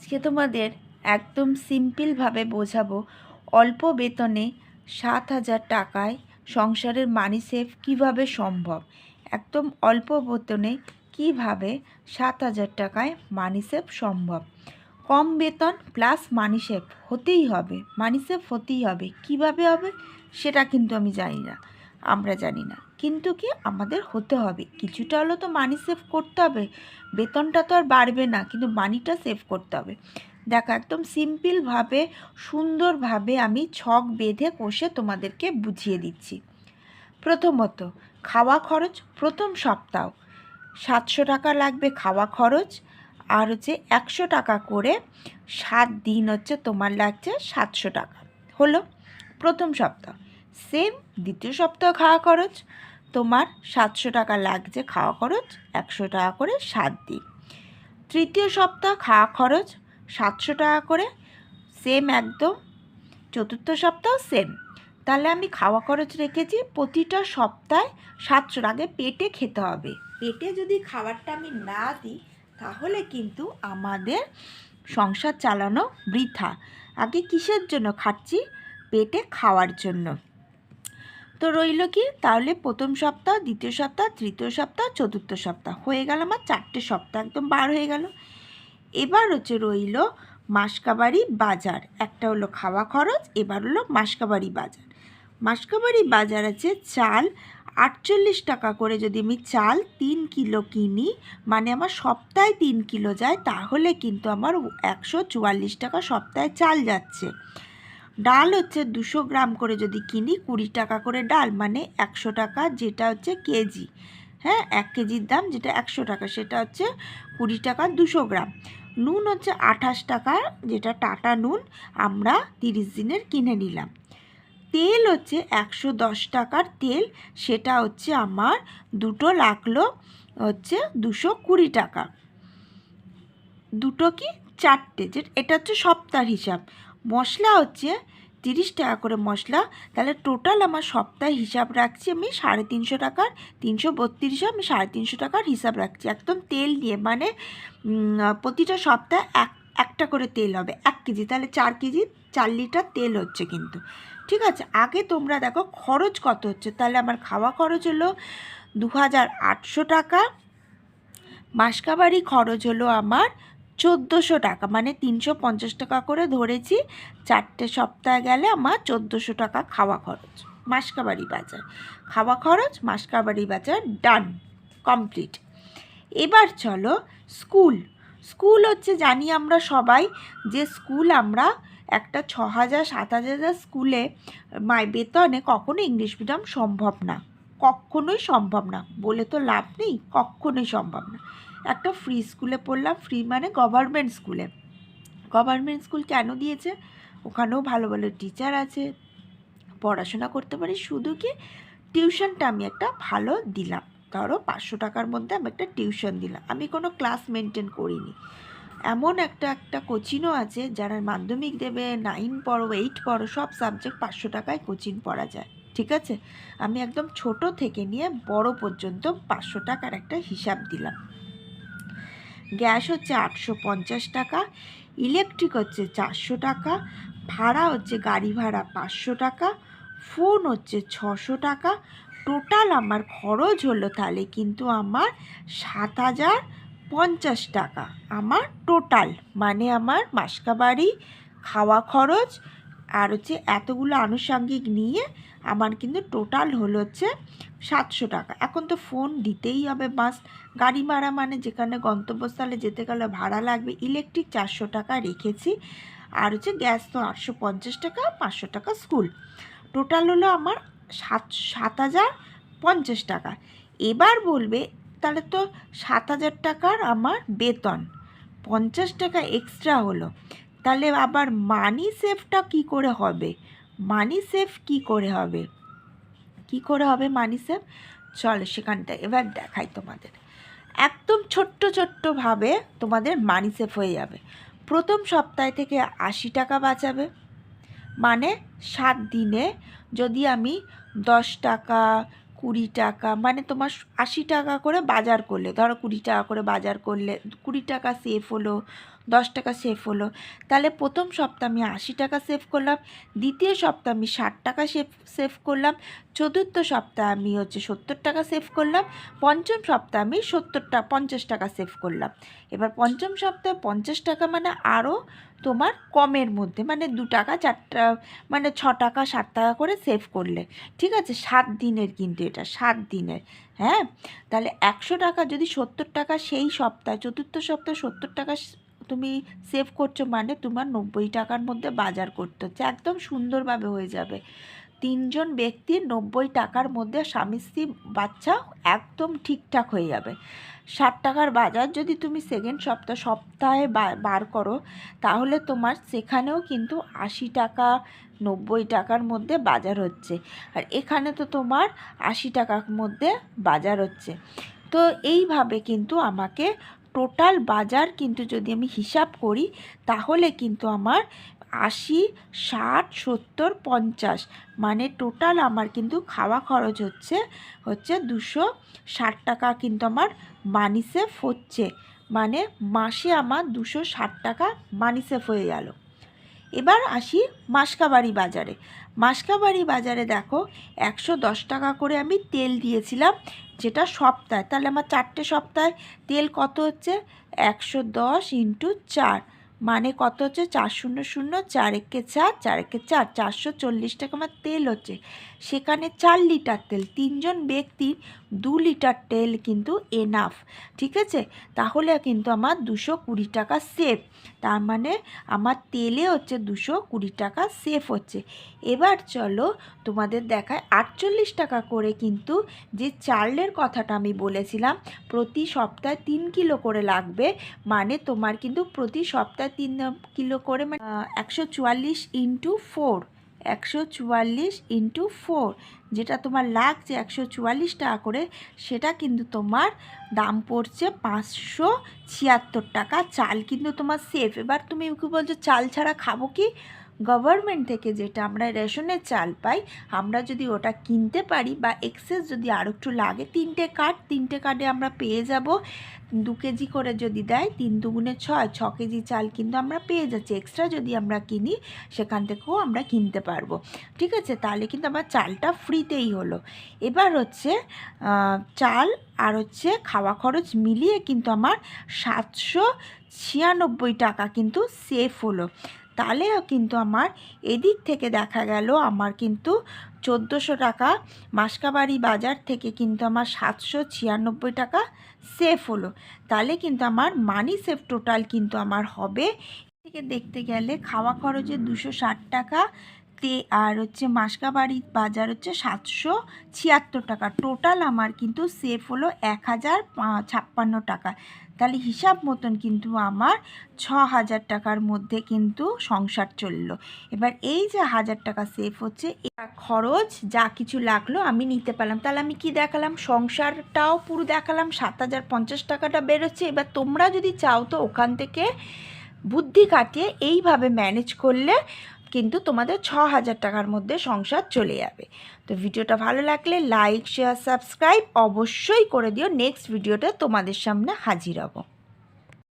আজকে তোমাদের একদম সিম্পলভাবে বোঝাবো, অল্প বেতনে সাত হাজার টাকায় সংসারের মানি সেভ কীভাবে সম্ভব? একদম অল্প বেতনে কীভাবে সাত হাজার টাকায় মানি সেভ সম্ভব? কম বেতন প্লাস মানি সেভ হতেই হবে মানি সেভ হতেই হবে। কীভাবে হবে সেটা কিন্তু আমি জানি না, আমরা জানি না। কিন্তু কি আমাদের হতে হবে? কিছুটা হলেও তো মানি সেভ করতে হবে। বেতনটা তো আর বাড়বে না, কিন্তু মানিটা সেভ করতে হবে। দেখো, একদম সিম্পলভাবে সুন্দরভাবে আমি ছক বেঁধে কষে তোমাদেরকে বুঝিয়ে দিচ্ছি। প্রথমত, খাওয়া খরচ প্রথম সপ্তাহ। সাতশো টাকা লাগবে খাওয়া খরচ, আর হচ্ছে একশো টাকা করে সাত দিন হচ্ছে তোমার লাগছে সাতশো টাকা। হলো প্রথম সপ্তাহ। সেম দ্বিতীয় সপ্তাহ খাওয়া খরচ তোমার সাতশো টাকা লাগছে খাওয়া খরচ, একশো টাকা করে সাত দিন। তৃতীয় সপ্তাহ খাওয়া খরচ, সাতশো টাকা করে সেম একদম। চতুর্থ সপ্তাহ সেম তাহলে আমি খাওয়া খরচ রেখেছি প্রতিটা সপ্তাহে সাতশো আগে পেটে খেতে হবে। পেটে যদি খাবারটা আমি না দিই, তাহলে কিন্তু আমাদের সংসার চালানো বৃথা। আগে কিসের জন্য খাচ্ছি? পেটে খাওয়ার জন্য। তো রইল কি? তাহলে প্রথম সপ্তাহ, দ্বিতীয় সপ্তাহ, তৃতীয় সপ্তাহ, চতুর্থ সপ্তাহ। হয়ে গেল আমার চারটে সপ্তাহ, একদম বার হয়ে গেল। এবার হচ্ছে রইল মাসকাবাড়ি বাজার। একটা হলো খাওয়া খরচ, এবার হলো মাসকাবাড়ি বাজার। মাসকাবাড়ি বাজার আছে চাল আটচল্লিশ টাকা করে যদি আমি চাল তিন কিলো কিনি মানে আমার সপ্তাহে তিন কিলো যায়, তাহলে কিন্তু আমার একশো চুয়াল্লিশ টাকা সপ্তাহে চাল যাচ্ছে। ডাল হচ্ছে দুশো গ্রাম করে যদি কিনি কুড়ি টাকা করে ডাল মানে একশো টাকা, যেটা হচ্ছে কেজি। হ্যাঁ এক কেজির দাম যেটা একশো টাকা, সেটা হচ্ছে কুড়ি টাকা দুশো গ্রাম। নুন হচ্ছে আঠাশ টাকা, যেটা টাটা নুন, আমরা তিরিশ দিনের কিনে নিলাম। তেল হচ্ছে একশো দশ টাকার তেল, সেটা হচ্ছে আমার দুটো লাগল হচ্ছে দুশো কুড়ি টাকা। দুটো কি? চারটে, যে, এটা হচ্ছে সপ্তাহের হিসাব। মশলা হচ্ছে তিরিশ টাকা করে মশলা। তাহলে টোটাল আমার সপ্তাহে হিসাব রাখছি আমি সাড়ে তিনশো টাকার, তিনশো বত্রিশে আমি সাড়ে তিনশো টাকার হিসাব রাখছি। একদম তেল নিয়ে মানে প্রতিটা সপ্তাহে এক, একটা করে তেল হবে, এক কেজি। তাহলে চার কেজি, চার লিটার তেল হচ্ছে কিন্তু। ঠিক আছে? আগে তোমরা দেখো খরচ কত হচ্ছে। তাহলে আমার খাওয়া খরচ হলো দু হাজার আটশো টাকা মাসকাবাড়ি খরচ হলো আমার চোদ্দোশো টাকা। মানে তিনশো পঞ্চাশ টাকা করে ধরেছি, চারটে সপ্তাহ গেলে আমার চোদ্দোশো টাকা খাওয়া খরচ। মাসকাবাড়ি বাজার। খাওয়া খরচ মাসকাবাড়ি বাজার ডান কমপ্লিট এবার চলো স্কুল। স্কুল হচ্ছে জানি আমরা সবাই যে স্কুল আমরা একটা ছ হাজার সাত হাজার স্কুলে বেতনে কখনো ইংলিশ মিডিয়াম সম্ভব না। কখনোই সম্ভব না। বলে তো লাভ নেই, কখনোই সম্ভব না। একটা ফ্রি স্কুলে পড়লাম ফ্রি মানে গভর্নমেন্ট স্কুলে গভর্নমেন্ট স্কুল কেন দিয়েছে? ওখানেও ভালো ভালো টিচার আছে। পড়াশোনা করতে পারি, শুধু কি টিউশনটা আমি একটা ভালো দিলাম। ধরো পাঁচশো টাকার মধ্যে আমি একটা টিউশন দিলাম। আমি কোনো ক্লাস মেনটেন করিনি। এমন একটা একটা কোচিংও আছে, যারা মাধ্যমিক দেবে নাইন পড়ো এইট পড়ো, সব সাবজেক্ট পাঁচশো টাকায় কোচিং পড়া যায়। ঠিক আছে? আমি একদম ছোট থেকে নিয়ে বড় পর্যন্ত পাঁচশো টাকার একটা হিসাব দিলাম। গ্যাস হচ্ছে আটশো পঞ্চাশ টাকা, ইলেকট্রিক হচ্ছে চারশো টাকা, ভাড়া হচ্ছে গাড়ি ভাড়া পাঁচশো টাকা, ফোন হচ্ছে ছশো টাকা। টোটাল আমার খরচ হলো তাহলে কিন্তু আমার সাত হাজার পঞ্চাশ টাকা। আমার টোটাল মানে আমার মাসকাবাড়ি খাওয়া খরচ আর হচ্ছে এতগুলো আনুষঙ্গিক নিয়ে আমার কিন্তু টোটাল হলো হচ্ছে সাতশো টাকা। এখন তো ফোন দিতেই হবে বাস গাড়ি ভাড়া মানে যেখানে গন্তব্যস্থলে যেতে গেলে ভাড়া লাগবে ইলেকট্রিক চারশো টাকা রেখেছি। আর হচ্ছে গ্যাস তো আটশো পঞ্চাশ টাকা, পাঁচশো টাকা স্কুল টোটাল হলো আমার সাত সাত হাজার পঞ্চাশ টাকা। এবার বলবে, তাহলে তো সাত হাজার টাকার আমার বেতন। পঞ্চাশ টাকা এক্সট্রা হলো। তাহলে আবার মানি সেফটা কি করে হবে? মানি সেফ কি করে হবে? কি করে হবে মানি সেফ চলো সেখানটা, এবার দেখাই তোমাদের। একদম ছোট্ট ছোট্টভাবে তোমাদের মানি সেফ হয়ে যাবে। প্রথম সপ্তাহ থেকে আশি টাকা বাঁচাবে। মানে সাত দিনে যদি আমি দশ টাকা, কুড়ি টাকা মানে তোমার আশি টাকা করে বাজার করলে, ধরো কুড়ি টাকা করে বাজার করলে, কুড়ি টাকা সেফ হলো দশ টাকা সেভ হলো। তাহলে প্রথম সপ্তাহে আমি আশি টাকা সেভ করলাম, দ্বিতীয় সপ্তাহে আমি ষাট টাকা সেভ সেভ করলাম, চতুর্থ সপ্তাহে আমি হচ্ছে সত্তর টাকা সেভ করলাম, পঞ্চম সপ্তাহে আমি সত্তর টাকা পঞ্চাশ টাকা সেভ করলাম। এবার পঞ্চম সপ্তাহে পঞ্চাশ টাকা মানে আরও তোমার কমের মধ্যে মানে দু টাকা চারটা মানে ছ টাকা, সাত টাকা করে সেভ করলে। ঠিক আছে? সাত দিনের কিন্তু এটা, সাত দিনের হ্যাঁ? তাহলে একশো টাকা যদি সত্তর টাকা, সেই সপ্তাহে, চতুর্থ সপ্তাহে সত্তর টাকা তুমি সেভ করছ মানে তোমার নব্বই টাকার মধ্যে বাজার করতে হচ্ছে। একদম সুন্দরভাবে হয়ে যাবে। তিনজন ব্যক্তি নব্বই টাকার মধ্যে স্বামী স্ত্রী বাচ্চা একদম ঠিকঠাক হয়ে যাবে। ষাট টাকার বাজার যদি তুমি সেকেন্ড সপ্তাহ সপ্তাহে বার করো, তাহলে তোমার সেখানেও কিন্তু আশি টাকা, নব্বই টাকার মধ্যে বাজার হচ্ছে। আর এখানে তো তোমার আশি টাকার মধ্যে বাজার হচ্ছে। তো এইভাবে কিন্তু আমাকে টোটাল বাজার কিন্তু যদি আমি হিসাব করি, তাহলে কিন্তু আমার আশি, ষাট, সত্তর, পঞ্চাশ মানে টোটাল আমার কিন্তু খাওয়া খরচ হচ্ছে হচ্ছে দুশো ষাট টাকা কিন্তু আমার মানিসেফ হচ্ছে। মানে মাসে আমার দুশো ষাট টাকা মানিসেফ হয়ে গেল। এবার আসি মাসকাবাড়ি বাজারে। মাসকাবাড়ি বাজারে দেখো একশো দশ টাকা করে আমি তেল দিয়েছিলাম, যেটা সপ্তাহে, তাহলে আমার চারটে সপ্তাহে তেল কত হচ্ছে? একশো দশ ইন্টু চার। মানে কত হচ্ছে? চার শূন্য শূন্য চার একে চার চার একে চার চারশো চল্লিশ টাকা আমার তেল হচ্ছে। সেখানে চার লিটার তেল, তিনজন ব্যক্তির দু লিটার তেল কিন্তু এনাফ ঠিক আছে? তাহলে কিন্তু আমার দুশো কুড়ি টাকা সেফ তার মানে আমার তেলে হচ্ছে দুশো কুড়ি টাকা সেফ হচ্ছে। এবার চলো তোমাদের দেখায় আটচল্লিশ টাকা করে কিন্তু যে চালের কথাটা আমি বলেছিলাম, প্রতি সপ্তাহে তিন কিলো করে লাগবে মানে তোমার কিন্তু প্রতি সপ্তাহে তিন কিলো করে মানে একশো চুয়াল্লিশ ইন্টু ফোর একশো চুয়াল্লিশ ইন্টু ফোর যেটা তোমার লাগছে একশো চুয়াল্লিশ টাকা করে, সেটা কিন্তু তোমার দাম পড়ছে পাঁচশো ছিয়াত্তর টাকা। চাল কিন্তু তোমার সেফ এবার তুমি কি বলছো, চাল ছাড়া খাব কি? গভর্নমেন্ট থেকে যেটা আমরা রেশনের চাল পাই, আমরা যদি ওটা কিনতে পারি বা এক্সেস যদি আরও একটু লাগে, তিনটে কার্ড, তিনটে কার্ডে আমরা পেয়ে যাব। দু কেজি করে যদি দেয়, তিন দুগুণে ছয়, ছ কেজি চাল কিন্তু আমরা পেয়ে যাচ্ছি। এক্সট্রা যদি আমরা কিনি, সেখান থেকেও আমরা কিনতে পারব। ঠিক আছে? তাহলে কিন্তু আমার চালটা ফ্রিতেই হলো। এবার হচ্ছে চাল আর হচ্ছে খাওয়া খরচ মিলিয়ে কিন্তু আমার সাতশো ছিয়ানব্বই টাকা কিন্তু সেফ হলো। তাহলেও কিন্তু আমার এদিক থেকে দেখা গেল আমার কিন্তু চোদ্দোশো টাকা। মাসকাবাড়ি বাজার থেকে কিন্তু আমার সাতশো ছিয়ানব্বই টাকা সেফ হলো। তাহলে কিন্তু আমার মানি সেফ টোটাল কিন্তু আমার হবে। থেকে দেখতে গেলে খাওয়া খরচে দুশো ষাট টাকা তে আর হচ্ছে মাসকাবাড়ি বাজার হচ্ছে সাতশো ছিয়াত্তর টাকা। টোটাল আমার কিন্তু সেফ হলো এক হাজার ছাপ্পান্ন টাকা। তাহলে হিসাব মতন কিন্তু আমার ছ হাজার টাকার মধ্যে কিন্তু সংসার চলল। এবার এই যে হাজার টাকা সেভ হচ্ছে খরচ যা কিছু লাগল আমি নিতে পারলাম। তাহলে আমি কি দেখালাম? সংসারটাও পুরো দেখালাম, সাত হাজার পঞ্চাশ টাকাটা বেরোচ্ছে। এবার তোমরা যদি চাও তো ওখান থেকে বুদ্ধি কাটিয়ে এইভাবে ম্যানেজ করলে কিন্তু তোমাদের ছ হাজার টাকার মধ্যে সংসার চলে যাবে। তো ভিডিওটা ভালো লাগলে লাইক শেয়ার সাবস্ক্রাইব অবশ্যই করে দিও। নেক্সট ভিডিওটা তোমাদের সামনে হাজির হব।